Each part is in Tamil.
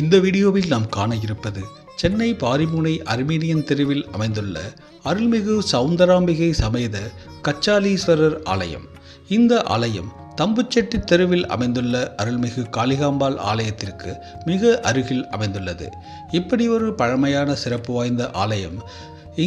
இந்த வீடியோவில் நாம் காண இருப்பது சென்னை பாரிமுனை அர்மீனியன் தெருவில் அமைந்துள்ள அருள்மிகு சவுந்தராம்பிகை சமேத கச்சாலீஸ்வரர் ஆலயம். இந்த ஆலயம் தம்புச்செட்டி தெருவில் அமைந்துள்ள அருள்மிகு காளிகாம்பாள் ஆலயத்திற்கு மிக அருகில் அமைந்துள்ளது. இப்படி ஒரு பழமையான சிறப்பு வாய்ந்த ஆலயம்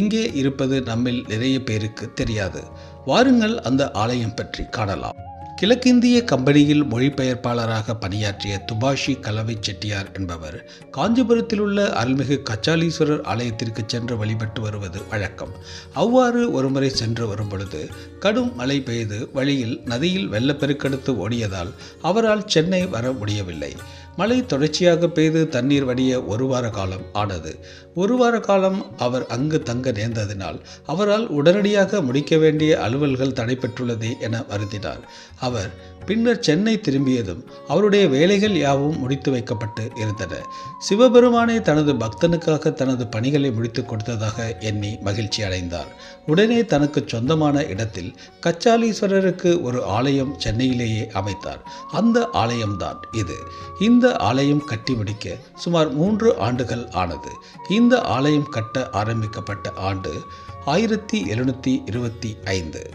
இங்கே இருப்பது நம்மில் நிறைய பேருக்கு தெரியாது. வாருங்கள் அந்த ஆலயம் பற்றி காணலாம். கிழக்கிந்திய கம்பெனியில் மொழிபெயர்ப்பாளராக பணியாற்றிய துபாஷி கலவை செட்டியார் என்பவர் காஞ்சிபுரத்தில் உள்ள அருள்மிகு கச்சாலீஸ்வரர் ஆலயத்திற்கு சென்று வழிபட்டு வருவது வழக்கம். அவ்வாறு ஒருமுறை சென்று வரும் பொழுது கடும் மழை பெய்து வழியில் நதியில் வெள்ளப்பெருக்கெடுத்து ஓடியதால் அவரால் சென்னை வர முடியவில்லை. மழை தொடர்ச்சியாக பெய்து தண்ணீர் வடிய ஒரு வார காலம் ஆனது. ஒரு வார காலம் அவர் அங்கு தங்க நேர்ந்ததினால் அவரால் உடனடியாக முடிக்க வேண்டிய அலுவல்கள் தடைபெற்றுள்ளதே என வருந்தினார். அவர் பின்னர் சென்னை திரும்பியதும் அவருடைய வேலைகள் யாவும் முடித்து வைக்கப்பட்டு இருந்தன. சிவபெருமானே தனது பக்தனுக்காக தனது பணிகளை முடித்து கொடுத்ததாக எண்ணி மகிழ்ச்சி அடைந்தார். உடனே தனக்கு சொந்தமான இடத்தில் கச்சாலீஸ்வரருக்கு ஒரு ஆலயம் சென்னையிலேயே அமைத்தார். அந்த ஆலயம்தான் இது. இந்த இந்த ஆலயம் கட்டி முடிக்க சுமார் மூன்று ஆண்டுகள் ஆனது. இந்த ஆலயம் கட்ட ஆரம்பிக்கப்பட்ட ஆண்டு ஆயிரத்தி எழுநூற்றி இருபத்தி ஐந்து.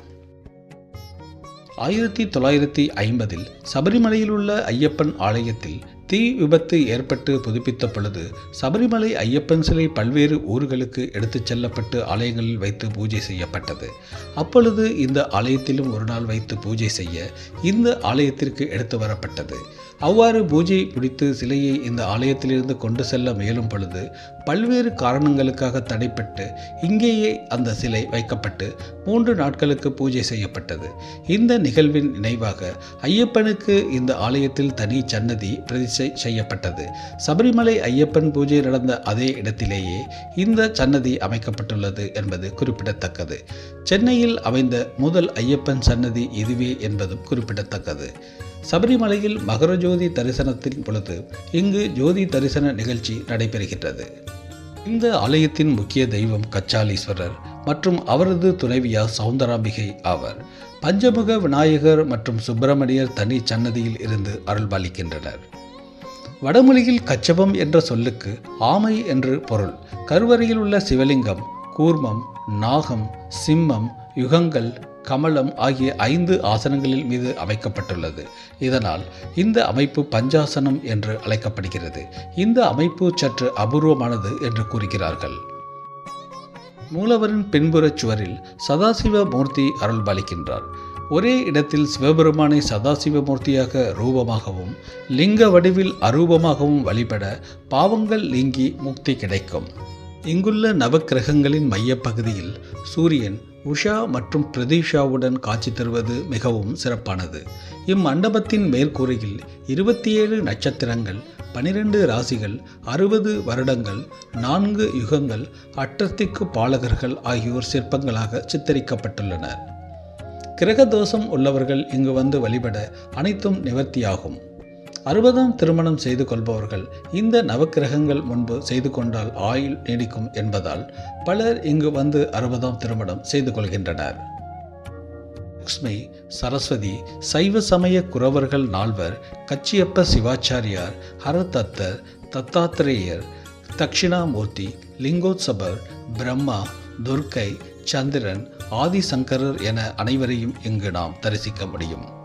ஆயிரத்தி தொள்ளாயிரத்தி ஐம்பதில் சபரிமலையில் உள்ள ஐயப்பன் ஆலயத்தில் தீ விபத்து ஏற்பட்டு புதுப்பித்த பொழுது சபரிமலை ஐயப்பன் சிலை பல்வேறு ஊர்களுக்கு எடுத்துச் செல்லப்பட்டு ஆலயங்களில் வைத்து பூஜை செய்யப்பட்டது. அப்பொழுது இந்த ஆலயத்திலும் ஒரு நாள் வைத்து பூஜை செய்ய இந்த ஆலயத்திற்கு எடுத்து வரப்பட்டது. அவ்வாறு பூஜை பிடித்து சிலையை இந்த ஆலயத்திலிருந்து கொண்டு செல்ல முயலும் பொழுது பல்வேறு காரணங்களுக்காக தடைப்பட்டு இங்கேயே அந்த சிலை வைக்கப்பட்டு மூன்று நாட்களுக்கு பூஜை செய்யப்பட்டது. இந்த நிகழ்வின் நினைவாக ஐயப்பனுக்கு இந்த ஆலயத்தில் தனி சன்னதி பிரதிஷ்டை செய்யப்பட்டது. சபரிமலை ஐயப்பன் பூஜை நடந்த அதே இடத்திலேயே இந்த சன்னதி அமைக்கப்பட்டுள்ளது என்பது குறிப்பிடத்தக்கது. சென்னையில் அமைந்த முதல் ஐயப்பன் சன்னதி இதுவே என்பதும் குறிப்பிடத்தக்கது. சபரிமலையில் மகரஜோதி தரிசனத்தின் பொழுது இங்கு ஜோதி தரிசன நிகழ்ச்சி நடைபெறுகின்றது. இந்த ஆலயத்தின் முக்கிய தெய்வம் கச்சாலீஸ்வரர் மற்றும் அவரது துணைவியார் சவுந்தராம்பிகை ஆவர். பஞ்சமுக விநாயகர் மற்றும் சுப்பிரமணியர் தனி சன்னதியில் இருந்து அருள்பாலிக்கின்றனர் வடமொழியில் கச்சபம் என்ற சொல்லுக்கு ஆமை என்று பொருள். கருவறையில் உள்ள சிவலிங்கம் கூர்மம் நாகம் சிம்மம் யுகங்கள் கமலம் ஆகிய ஐந்து ஆசனங்களில் மீது அமைக்கப்பட்டுள்ளது. இதனால் இந்த அமைப்பு பஞ்சாசனம் என்று அழைக்கப்படுகிறது. இந்த அமைப்பு சற்று அபூர்வமானது என்று கூறுகிறார்கள். மூலவரின் பின்புறச் சுவரில் சதாசிவ மூர்த்தி அருள்பாலிக்கின்றார். ஒரே இடத்தில் சிவபெருமானை சதாசிவமூர்த்தியாக ரூபமாகவும் லிங்க வடிவில் அரூபமாகவும் வழிபட பாவங்கள் நீங்கி முக்தி கிடைக்கும். இங்குள்ள நவக்கிரகங்களின் மையப்பகுதியில் சூரியன் உஷா மற்றும் பிரதீஷாவுடன் காட்சி தருவது மிகவும் சிறப்பானது. இம்மண்டபத்தின் மேற்கூரையில் இருபத்தி ஏழு நட்சத்திரங்கள் பனிரெண்டு ராசிகள் அறுபது வருடங்கள் நான்கு யுகங்கள் அட்டத்திக்கு பாலகர்கள் ஆகியோர் சிற்பங்களாக சித்தரிக்கப்பட்டுள்ளனர். கிரகதோஷம் உள்ளவர்கள் இங்கு வந்து வழிபட அனைத்தும் நிவர்த்தியாகும். அறுபதாம் திருமணம் செய்து கொள்பவர்கள் இந்த நவக்கிரகங்கள் முன்பு செய்து கொண்டால் ஆயுள் நீடிக்கும் என்பதால் பலர் இங்கு வந்து அறுபதாம் திருமணம் செய்து கொள்கின்றனர். லக்ஷ்மி சரஸ்வதி சைவ சமய குறவர்கள் நால்வர் கச்சியப்ப சிவாச்சாரியார் ஹரதத்தர் தத்தாத்திரேயர் தட்சிணாமூர்த்தி லிங்கோத்சபர் பிரம்மா துர்க்கை சந்திரன் ஆதிசங்கரர் என அனைவரையும் இங்கு நாம் தரிசிக்க முடியும்.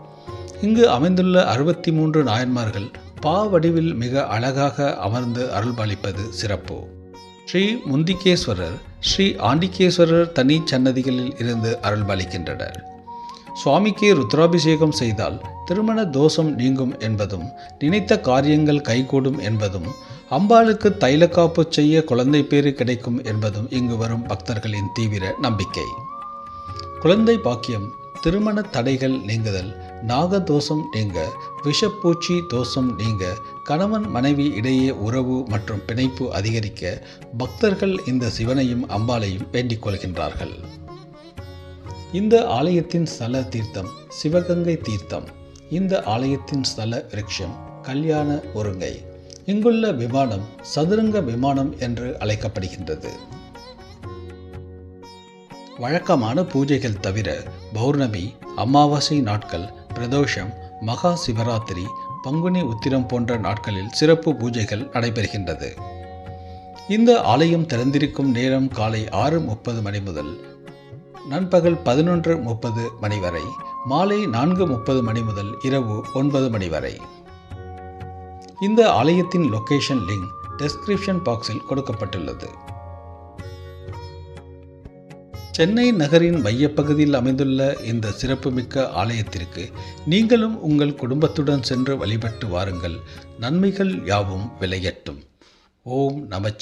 இங்கு அமைந்துள்ள அறுபத்தி மூன்று நாயன்மார்கள் பா வடிவில் மிக அழகாக அமர்ந்து அருள்பாலிப்பது சிறப்பு. ஸ்ரீ முந்திகேஸ்வரர் ஸ்ரீ ஆண்டிகேஸ்வரர் தனி சன்னதிகளில் இருந்து அருள்பாலிக்கின்றனர். சுவாமிக்கு ருத்ராபிஷேகம் செய்தால் திருமண தோஷம் நீங்கும் என்பதும் நினைத்த காரியங்கள் கைகூடும் என்பதும் அம்பாளுக்கு தைலக்காப்பு செய்ய குழந்தை பேறு கிடைக்கும் என்பதும் இங்கு வரும் பக்தர்களின் தீவிர நம்பிக்கை. குழந்தை பாக்கியம் திருமண தடைகள் நீங்குதல் நாகதோஷம் நீங்க விஷப்பூச்சி தோஷம் நீங்க கணவன் மனைவி இடையே உறவு மற்றும் பிணைப்பு அதிகரிக்க பக்தர்கள் இந்த சிவனையும் அம்பாளையும் வேண்டிக் கொள்கின்றார்கள். இந்த ஆலயத்தின் ஸ்தல தீர்த்தம் சிவகங்கை தீர்த்தம். இந்த ஆலயத்தின் ஸ்தல விருட்சம் கல்யாண ஒருங்கை. இங்குள்ள விமானம் சதுரங்க விமானம் என்று அழைக்கப்படுகின்றது. வழக்கமான பூஜைகள் தவிர பௌர்ணமி அமாவாசை நாட்கள் பிரதோஷம் மகா சிவராத்திரி பங்குனி உத்திரம் போன்ற நாட்களில் சிறப்பு பூஜைகள் நடைபெறுகின்றது. இந்த ஆலயம் திறந்திருக்கும் நேரம் காலை ஆறு முப்பது மணி முதல் நண்பகல் பதினொன்று முப்பது மணி வரை மாலை நான்கு முப்பது மணி முதல் இரவு ஒன்பது மணி வரை. இந்த ஆலயத்தின் லொகேஷன் லிங்க் டெஸ்கிரிப்ஷன் பாக்ஸில் கொடுக்கப்பட்டுள்ளது. சென்னை நகரின் மையப்பகுதியில் அமைந்துள்ள இந்த சிறப்புமிக்க ஆலயத்திற்கு நீங்களும் உங்கள் குடும்பத்துடன் சென்று வழிபட்டு வாருங்கள். நன்மைகள் யாவும் விளையட்டும். ஓம் நமச்சி